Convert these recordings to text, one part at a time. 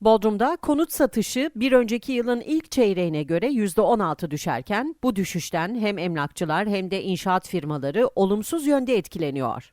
Bodrum'da konut satışı bir önceki yılın ilk çeyreğine göre %16 düşerken bu düşüşten hem emlakçılar hem de inşaat firmaları olumsuz yönde etkileniyor.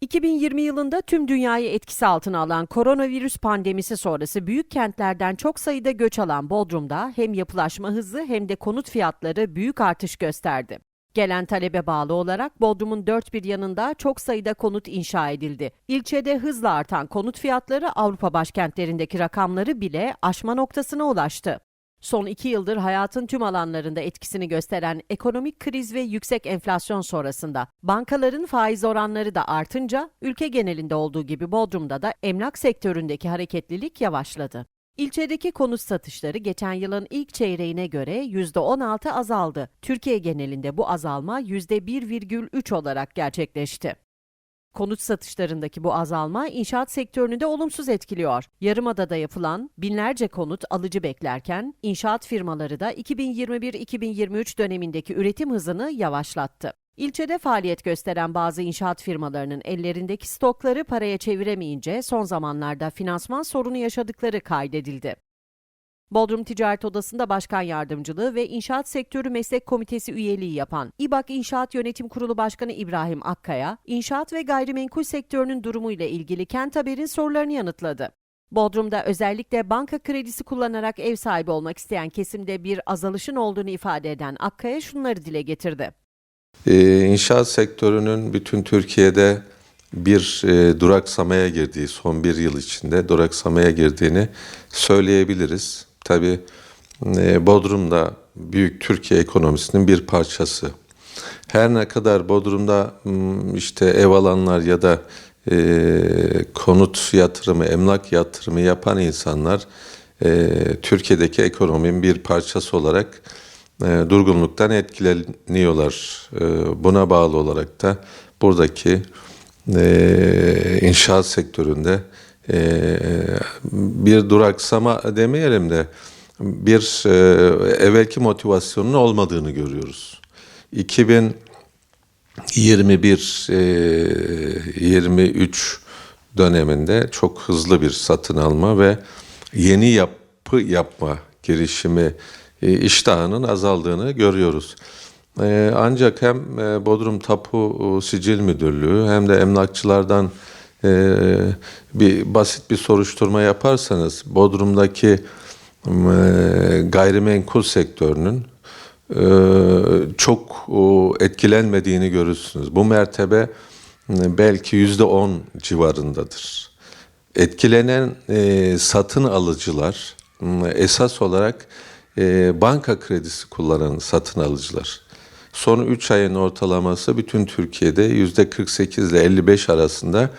2020 yılında tüm dünyayı etkisi altına alan koronavirüs pandemisi sonrası büyük kentlerden çok sayıda göç alan Bodrum'da hem yapılaşma hızı hem de konut fiyatları büyük artış gösterdi. Gelen talebe bağlı olarak Bodrum'un dört bir yanında çok sayıda konut inşa edildi. İlçede hızla artan konut fiyatları Avrupa başkentlerindeki rakamları bile aşma noktasına ulaştı. Son iki yıldır hayatın tüm alanlarında etkisini gösteren ekonomik kriz ve yüksek enflasyon sonrasında bankaların faiz oranları da artınca ülke genelinde olduğu gibi Bodrum'da da emlak sektöründeki hareketlilik yavaşladı. İlçedeki konut satışları geçen yılın ilk çeyreğine göre %16 azaldı. Türkiye genelinde bu azalma %1,3 olarak gerçekleşti. Konut satışlarındaki bu azalma inşaat sektörünü de olumsuz etkiliyor. Yarımada'da yapılan binlerce konut alıcı beklerken inşaat firmaları da 2021-2023 dönemindeki üretim hızını yavaşlattı. İlçede faaliyet gösteren bazı inşaat firmalarının ellerindeki stokları paraya çeviremeyince son zamanlarda finansman sorunu yaşadıkları kaydedildi. Bodrum Ticaret Odası'nda başkan yardımcılığı ve İnşaat Sektörü Meslek Komitesi üyeliği yapan İBAK İnşaat Yönetim Kurulu Başkanı İbrahim Akkaya, inşaat ve gayrimenkul sektörünün durumuyla ilgili Kent Haber'in sorularını yanıtladı. Bodrum'da özellikle banka kredisi kullanarak ev sahibi olmak isteyen kesimde bir azalışın olduğunu ifade eden Akkaya şunları dile getirdi. Ee, İnşaat sektörünün bütün Türkiye'de bir e, duraksamaya girdiği, son bir yıl içinde duraksamaya girdiğini söyleyebiliriz. Tabii e, Bodrum da büyük Türkiye ekonomisinin bir parçası. Her ne kadar Bodrum'da işte ev alanlar ya da e, konut yatırımı, emlak yatırımı yapan insanlar e, Türkiye'deki ekonominin bir parçası olarak e, durgunluktan etkileniyorlar. E, buna bağlı olarak da buradaki e, inşaat sektöründe bir duraksama demeyelim de bir e, evvelki motivasyonun olmadığını görüyoruz. 2021 e, 23 döneminde çok hızlı bir satın alma ve yeni yapı yapma girişimi iştahının azaldığını görüyoruz. E, Ancak hem e, Bodrum Tapu Sicil Müdürlüğü hem de emlakçılardan e, bir basit bir soruşturma yaparsanız Bodrum'daki e, gayrimenkul sektörünün e, çok etkilenmediğini görürsünüz. Bu mertebe e, belki yüzde on civarındadır. Etkilenen e, satın alıcılar e, esas olarak e, banka kredisi kullanan satın alıcılar. Son 3 ayın ortalaması bütün Türkiye'de yüzde 48 ile 55 arasında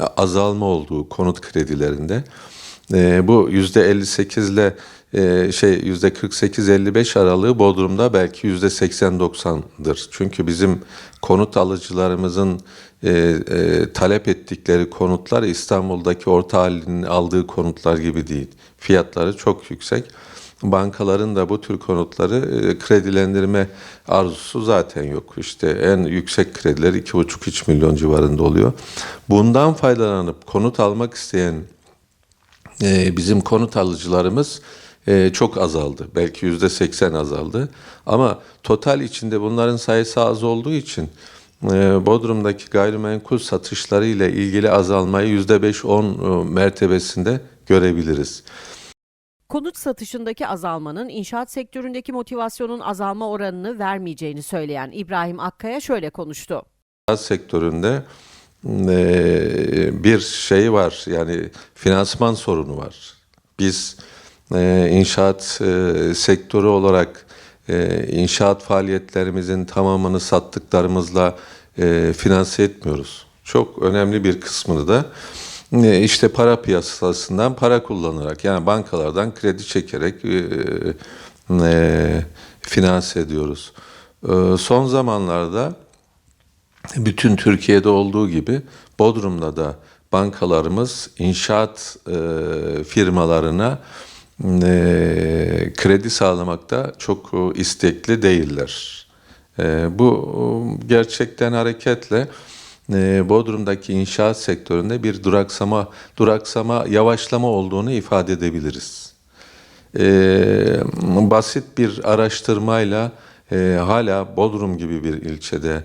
e, azalma olduğu konut kredilerinde. E, bu yüzde 58 ile şey yüzde 48-55 aralığı Bodrum'da belki yüzde 80-90'dır. Çünkü bizim konut alıcılarımızın e, e, talep ettikleri konutlar İstanbul'daki orta halinin aldığı konutlar gibi değil. Fiyatları çok yüksek. Bankaların da bu tür konutları e, kredilendirme arzusu zaten yok. İşte en yüksek krediler 2,5-3 milyon civarında oluyor. Bundan faydalanıp konut almak isteyen e, bizim konut alıcılarımız e, çok azaldı. Belki yüzde seksen azaldı. Ama total içinde bunların sayısı az olduğu için Bodrum'daki gayrimenkul satışları ile ilgili azalmayı yüzde beş on mertebesinde görebiliriz. Konut satışındaki azalmanın inşaat sektöründeki motivasyonun azalma oranını vermeyeceğini söyleyen İbrahim Akkaya şöyle konuştu. İnşaat sektöründe e, bir şey var yani finansman sorunu var. Biz e, inşaat e, sektörü olarak inşaat faaliyetlerimizin tamamını sattıklarımızla finanse etmiyoruz. Çok önemli bir kısmını da işte para piyasasından para kullanarak yani bankalardan kredi çekerek e, e, finanse ediyoruz. E, son zamanlarda bütün Türkiye'de olduğu gibi Bodrum'da da bankalarımız inşaat e, firmalarına e, kredi sağlamakta çok e, istekli değiller. E, bu e, gerçekten hareketle e, Bodrum'daki inşaat sektöründe bir duraksama, duraksama, yavaşlama olduğunu ifade edebiliriz. E, basit bir araştırmayla e, hala Bodrum gibi bir ilçede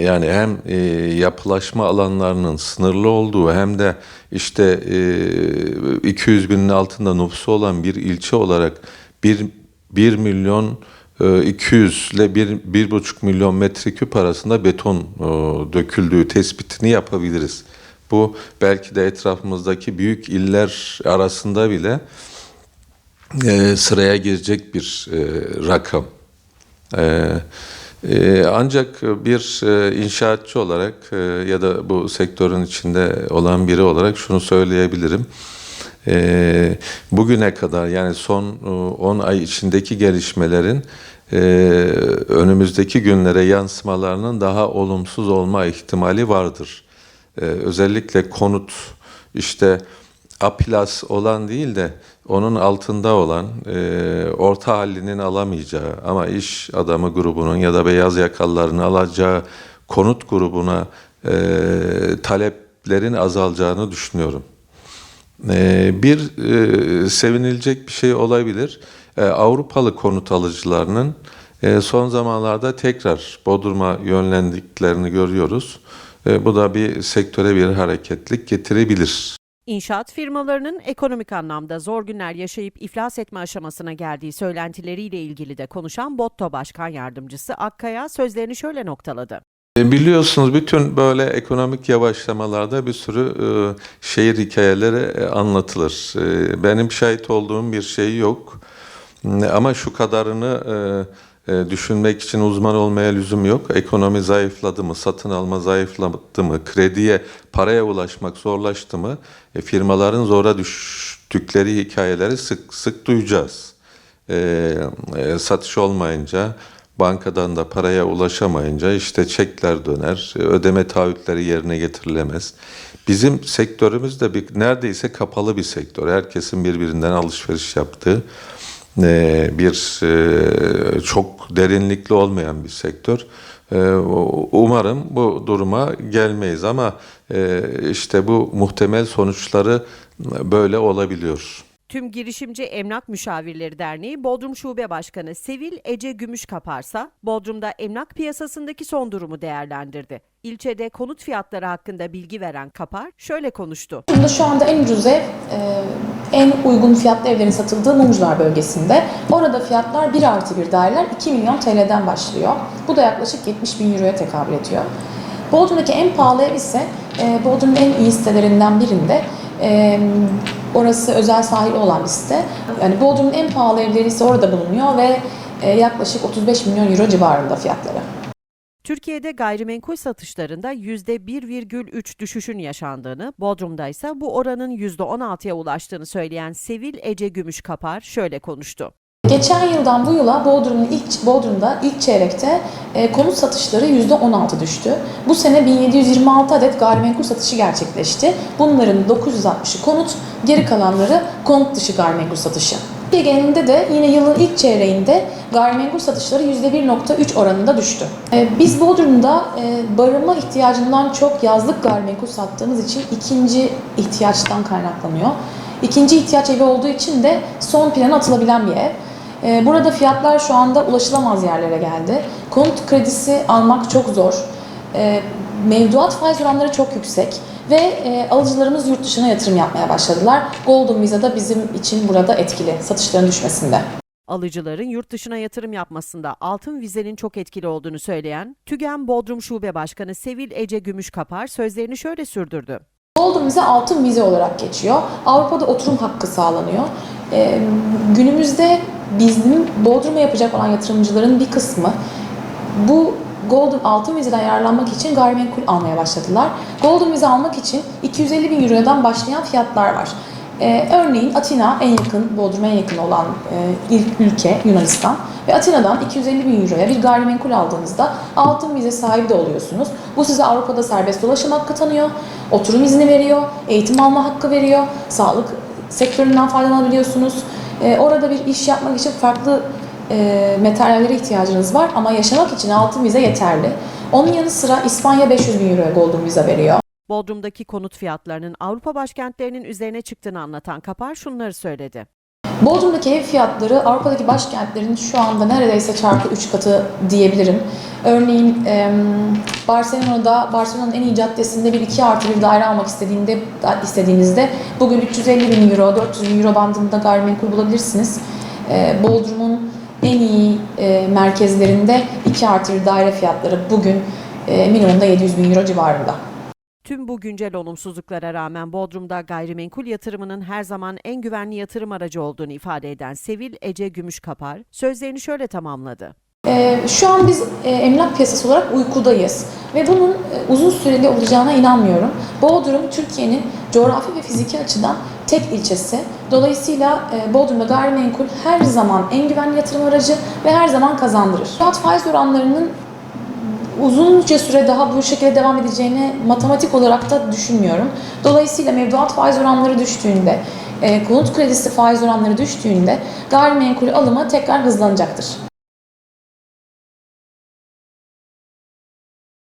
yani hem e, yapılaşma alanlarının sınırlı olduğu hem de işte e, 200 binin altında nüfusu olan bir ilçe olarak 1, 1 milyon 200 ile 1, 1,5 milyon metreküp arasında beton e, döküldüğü tespitini yapabiliriz. Bu belki de etrafımızdaki büyük iller arasında bile e, sıraya girecek bir e, rakam. Ancak bir inşaatçı olarak ya da bu sektörün içinde olan biri olarak şunu söyleyebilirim. E, bugüne kadar yani son e, 10 ay içindeki gelişmelerin e, önümüzdeki günlere yansımalarının daha olumsuz olma ihtimali vardır. E, özellikle konut işte A plus olan değil de onun altında olan e, orta hallinin alamayacağı ama iş adamı grubunun ya da beyaz yakalıların alacağı konut grubuna e, taleplerin azalacağını düşünüyorum. E, bir e, sevinilecek bir şey olabilir. E, Avrupalı konut alıcılarının e, son zamanlarda tekrar Bodrum'a yönlendiklerini görüyoruz. E, bu da bir sektöre bir hareketlik getirebilir. İnşaat firmalarının ekonomik anlamda zor günler yaşayıp iflas etme aşamasına geldiği söylentileriyle ilgili de konuşan Botto Başkan Yardımcısı Akkaya sözlerini şöyle noktaladı. E, Biliyorsunuz bütün böyle ekonomik yavaşlamalarda bir sürü e, şehir hikayeleri e, anlatılır. E, benim şahit olduğum bir şey yok. Ama şu kadarını e, e, düşünmek için uzman olmaya lüzum yok. Ekonomi zayıfladı mı, satın alma zayıfladı mı, krediye, paraya ulaşmak zorlaştı mı, e, firmaların zora düştükleri hikayeleri sık sık duyacağız. E, e, satış olmayınca, bankadan da paraya ulaşamayınca işte çekler döner, ödeme taahhütleri yerine getirilemez. Bizim sektörümüz de bir, neredeyse kapalı bir sektör. Herkesin birbirinden alışveriş yaptığı e, bir e, çok derinlikli olmayan bir sektör. E, Umarım bu duruma gelmeyiz ama işte bu muhtemel sonuçları böyle olabiliyor. Tüm Girişimci Emlak Müşavirleri Derneği Bodrum Şube Başkanı Sevil Ece Gümüşkaparsa Bodrum'da emlak piyasasındaki son durumu değerlendirdi. İlçede konut fiyatları hakkında bilgi veren Kapar şöyle konuştu. Burada şu anda en ucuz ev, e, en uygun fiyatlı evlerin satıldığı Mumcular bölgesinde. Orada fiyatlar 1 artı 1 daireler 2 milyon TL'den başlıyor. Bu da yaklaşık 70 bin euroya tekabül ediyor. Bodrum'daki en pahalı ev ise e, Bodrum'un en iyi sitelerinden birinde. Orası özel sahibi olan bir site. Yani Bodrum'un en pahalı evleri ise orada bulunuyor ve e, yaklaşık 35 milyon euro civarında fiyatları. Türkiye'de gayrimenkul satışlarında %1,3 düşüşün yaşandığını, Bodrum'da ise bu oranın %16'ya ulaştığını söyleyen Sevil Ece Gümüşkapar şöyle konuştu. Geçen yıldan bu yıla Bodrum'un ilk Bodrum'da ilk çeyrekte e, konut satışları %16 düştü. Bu sene 1726 adet gayrimenkul satışı gerçekleşti. Bunların 960'ı konut, geri kalanları konut dışı gayrimenkul satışı. Türkiye genelinde de yine yılın ilk çeyreğinde gayrimenkul satışları %1.3 oranında düştü. E, Biz Bodrum'da e, barınma ihtiyacından çok yazlık gayrimenkul sattığımız için ikinci ihtiyaçtan kaynaklanıyor. İkinci ihtiyaç evi olduğu için de son plana atılabilen bir ev. Ee, Burada fiyatlar şu anda ulaşılamaz yerlere geldi. Konut kredisi almak çok zor. Ee, Mevduat faiz oranları çok yüksek ve e, alıcılarımız yurt dışına yatırım yapmaya başladılar. Golden Visa da bizim için burada etkili satışların düşmesinde. Alıcıların yurt dışına yatırım yapmasında altın vizenin çok etkili olduğunu söyleyen TÜGEM Bodrum Şube Başkanı Sevil Ece Gümüşkapar sözlerini şöyle sürdürdü. Golden Vize altın vize olarak geçiyor. Avrupa'da oturum hakkı sağlanıyor. Ee, günümüzde bizim Bodrum'a yapacak olan yatırımcıların bir kısmı bu Golden altın vizeden yararlanmak için gayrimenkul almaya başladılar. Golden vize almak için 250 bin Euro'dan başlayan fiyatlar var. Ee, örneğin Atina en yakın, Bodrum'a en yakın olan e, ilk ülke Yunanistan. Ve Atina'dan 250 bin Euro'ya bir gayrimenkul aldığınızda altın vize sahibi de oluyorsunuz. Bu size Avrupa'da serbest dolaşım hakkı tanıyor, oturum izni veriyor, eğitim alma hakkı veriyor, sağlık sektöründen faydalanabiliyorsunuz. Ee, orada bir iş yapmak için farklı e, materyallere ihtiyacınız var ama yaşamak için altın vize yeterli. Onun yanı sıra İspanya 500 bin euroya Golden Visa veriyor. Bodrum'daki konut fiyatlarının Avrupa başkentlerinin üzerine çıktığını anlatan Kapar şunları söyledi. Bodrum'daki ev fiyatları Avrupa'daki başkentlerin şu anda neredeyse çarpı 3 katı diyebilirim. Örneğin Barcelona'da, Barcelona'nın en iyi caddesinde bir 2 artı bir daire almak istediğinde, istediğinizde bugün 350 bin euro, 400 bin euro bandında gayrimenkul bulabilirsiniz. E, Bodrum'un en iyi e, merkezlerinde 2 artı bir daire fiyatları bugün e, minimumda 700 bin euro civarında. Tüm bu güncel olumsuzluklara rağmen Bodrum'da gayrimenkul yatırımının her zaman en güvenli yatırım aracı olduğunu ifade eden Sevil Ece Gümüşkapar sözlerini şöyle tamamladı. Ee, şu an biz e, emlak piyasası olarak uykudayız ve bunun e, uzun süreli olacağına inanmıyorum. Bodrum Türkiye'nin coğrafi ve fiziki açıdan tek ilçesi. Dolayısıyla e, Bodrum'da gayrimenkul her zaman en güvenli yatırım aracı ve her zaman kazandırır. Fiyat faiz oranlarının uzunca süre daha bu şekilde devam edeceğini matematik olarak da düşünmüyorum. Dolayısıyla mevduat faiz oranları düştüğünde, e, konut kredisi faiz oranları düştüğünde gayrimenkul alımı tekrar hızlanacaktır.